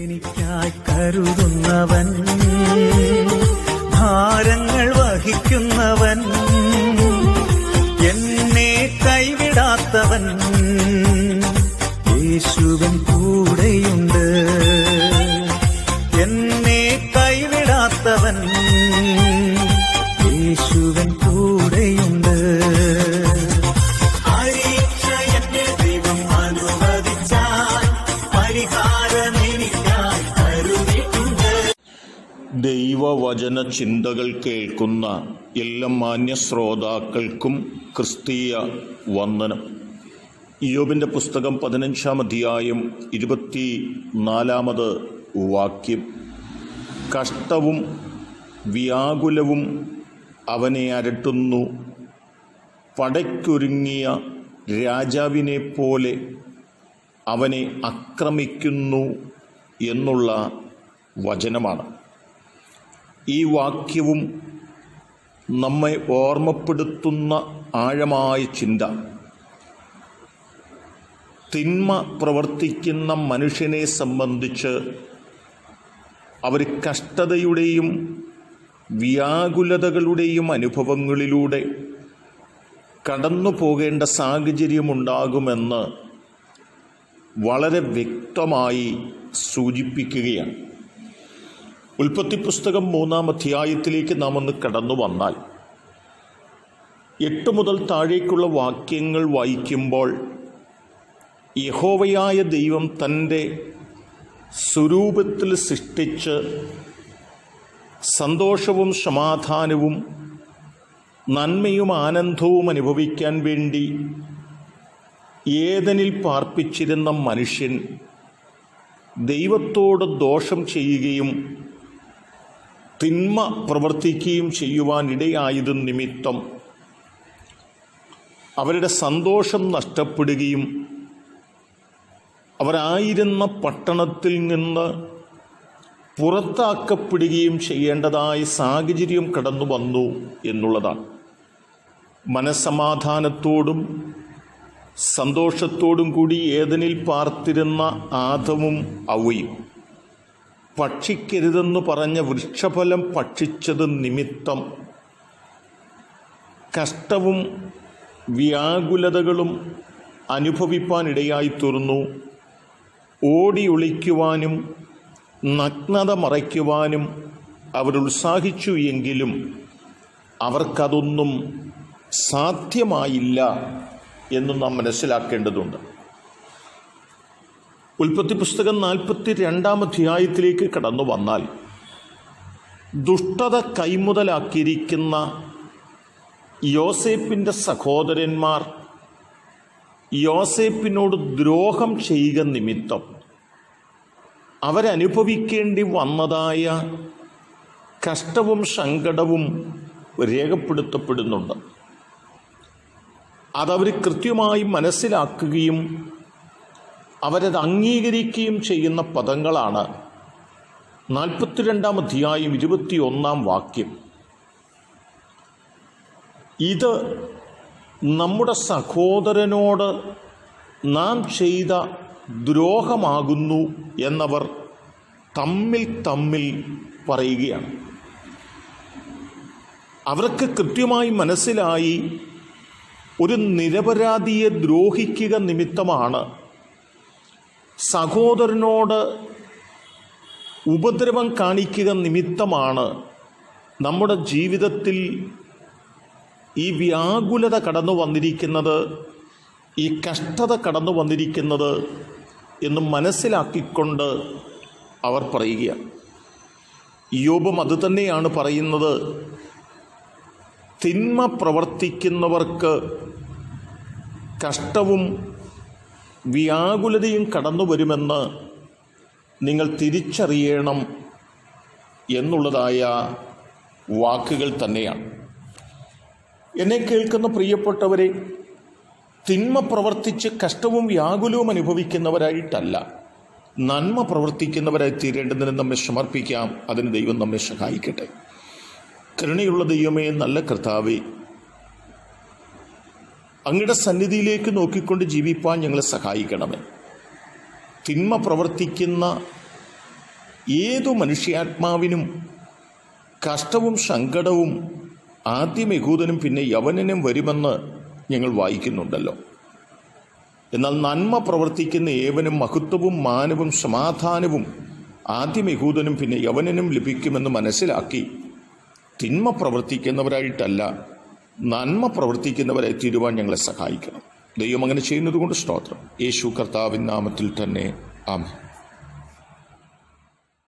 എനിക്കായി കരുതുന്നവൻ ഭാരങ്ങൾ വഹിക്കുന്നവൻ എന്നെ കൈവിടാത്തവൻ ദൈവവചന ചിന്തകൾ കേൾക്കുന്ന എല്ലാ മാന്യ ശ്രോതാക്കൾക്കും ക്രിസ്തീയ വന്ദനം. യോബിന്റെ പുസ്തകം പതിനഞ്ചാം അധ്യായം ഇരുപത്തി നാലാമത് വാക്യം. കഷ്ടവും വ്യാകുലവും അവനെ അരട്ടുന്നു. പടയ്ക്കൊരുങ്ങിയ രാജാവിനെ പോലെ അവനെ ആക്രമിക്കുന്നു എന്നുള്ള വചനമാണ്. ഈ വാക്യവും നമ്മെ ഓർമ്മപ്പെടുത്തുന്ന ആഴമായ ചിന്ത. തിന്മ പ്രവർത്തിക്കുന്ന മനുഷ്യനെ സംബന്ധിച്ച് അവർ കഷ്ടതയുടെയും വ്യാകുലതകളുടെയും അനുഭവങ്ങളിലൂടെ കടന്നു പോകേണ്ട സാഹചര്യമുണ്ടാകുമെന്ന് വളരെ വ്യക്തമായി സൂചിപ്പിക്കുകയാണ്. ഉൽപ്പത്തി പുസ്തകം മൂന്നാം അധ്യായത്തിലേക്ക് നാം ഒന്ന് കടന്നു വന്നാൽ എട്ട് മുതൽ താഴേക്കുള്ള വാക്യങ്ങൾ വായിക്കുമ്പോൾ യഹോവയായ ദൈവം തന്റെ സ്വരൂപത്തിൽ സൃഷ്ടിച്ച് സന്തോഷവും സമാധാനവും നന്മയും ആനന്ദവും അനുഭവിക്കാൻ വേണ്ടി ഏതനിൽ പാർപ്പിച്ചിരുന്ന മനുഷ്യൻ ദൈവത്തോട് ദോഷം ചെയ്യുകയും തിന്മ പ്രവർത്തിക്കുകയും ചെയ്യുവാൻ ഇടയായത് നിമിത്തം അവരുടെ സന്തോഷം നഷ്ടപ്പെടുകയും അവരായിരുന്ന പട്ടണത്തിൽ നിന്ന് പുറത്താക്കപ്പെടുകയും ചെയ്യേണ്ടതായ സാഹചര്യം കടന്നു വന്നു എന്നുള്ളതാണ്. മനസമാധാനത്തോടും സന്തോഷത്തോടും കൂടി ഏതനിൽ പാർത്തിരുന്ന ആദവും അവയും. ഭക്ഷിക്കരുതെന്ന് പറഞ്ഞ വൃക്ഷഫലം ഭക്ഷിച്ചത് നിമിത്തം. കഷ്ടവും വ്യാകുലതകളും അനുഭവിപ്പാനിടയായിത്തീർന്നു. തീർന്നു ഓടി ഒളിക്കുവാനും നഗ്നത മറയ്ക്കുവാനും അവരുത്സാഹിച്ചു എങ്കിലും അവർക്കതൊന്നും സാധ്യമായില്ല എന്ന് നാം മനസ്സിലാക്കേണ്ടതുണ്ട്. ഉൽപ്പത്തി പുസ്തകം നാൽപ്പത്തി രണ്ടാം അധ്യായത്തിലേക്ക് കടന്നു വന്നാൽ ദുഷ്ടത കൈമുതലാക്കിയിരിക്കുന്ന യോസേപ്പിന്റെ സഹോദരന്മാർ യോസേപ്പിനോട് ദ്രോഹം ചെയ്യുക നിമിത്തം അവരനുഭവിക്കേണ്ടി വന്നതായ കഷ്ടവും സങ്കടവും രേഖപ്പെടുത്തപ്പെടുന്നുണ്ട്. അതവർ കൃത്യമായി മനസ്സിലാക്കുകയും അവരത് അംഗീകരിക്കുകയും ചെയ്യുന്ന പദങ്ങളാണ്. നാൽപ്പത്തിരണ്ടാം അധ്യായം ഇരുപത്തിയൊന്നാം വാക്യം. ഇത് നമ്മുടെ സഹോദരനോട് നാം ചെയ്ത ദ്രോഹമാകുന്നു എന്നവർ തമ്മിൽ തമ്മിൽ പറയുകയാണ്. അവർക്ക് കൃത്യമായി മനസ്സിലായി ഒരു നിരപരാധിയെ ദ്രോഹിക്കുക നിമിത്തമാണ് സഹോദരനോട് ഉപദ്രവം കാണിക്കുക നിമിത്തമാണ് നമ്മുടെ ജീവിതത്തിൽ ഈ വ്യാകുലത കടന്നു വന്നിരിക്കുന്നത് ഈ കഷ്ടത കടന്നു വന്നിരിക്കുന്നത് എന്ന് മനസ്സിലാക്കിക്കൊണ്ട് അവർ പറയുകയാണ് യോബും അത് തന്നെയാണ് പറയുന്നത്. തിന്മ പ്രവർത്തിക്കുന്നവർക്ക് കഷ്ടവും വ്യാകുലതയും കടന്നു വരുമെന്ന് നിങ്ങൾ തിരിച്ചറിയണം എന്നുള്ളതായ വാക്കുകൾ തന്നെയാണ്. എന്നെ കേൾക്കുന്ന പ്രിയപ്പെട്ടവരെ തിന്മ പ്രവർത്തിച്ച് കഷ്ടവും വ്യാകുലവും അനുഭവിക്കുന്നവരായിട്ടല്ല നന്മ പ്രവർത്തിക്കുന്നവരായി തീരേണ്ടതിന് നമ്മെ സമർപ്പിക്കാം. അതിന് ദൈവം നമ്മെ സഹായിക്കട്ടെ. കരുണയുള്ള ദൈവമേ നല്ല കർത്താവേ അങ്ങയുടെ സന്നിധിയിലേക്ക് നോക്കിക്കൊണ്ട് ജീവിപ്പാൻ ഞങ്ങളെ സഹായിക്കണമേ. തിന്മ പ്രവർത്തിക്കുന്ന ഏതു മനുഷ്യാത്മാവിനും കഷ്ടവും സങ്കടവും ആദ്യം യഹൂദനും പിന്നെ യവനനും വരുമെന്ന് ഞങ്ങൾ വായിക്കുന്നുണ്ടല്ലോ. എന്നാൽ നന്മ പ്രവർത്തിക്കുന്ന ഏവനും മഹത്വവും മാനവും സമാധാനവും ആദ്യം യഹൂദനും പിന്നെ യവനനും ലഭിക്കുമെന്ന് മനസ്സിലാക്കി തിന്മ പ്രവർത്തിക്കുന്നവരായിട്ടല്ല നന്മ പ്രവർത്തിക്കുന്നവരെ തീരുവാൻ ഞങ്ങളെ സഹായിക്കണം. ദൈവം അങ്ങനെ ചെയ്യുന്നത് കൊണ്ട് സ്തോത്രം. യേശു കർത്താവിൻ നാമത്തിൽ തന്നെ. ആമേൻ.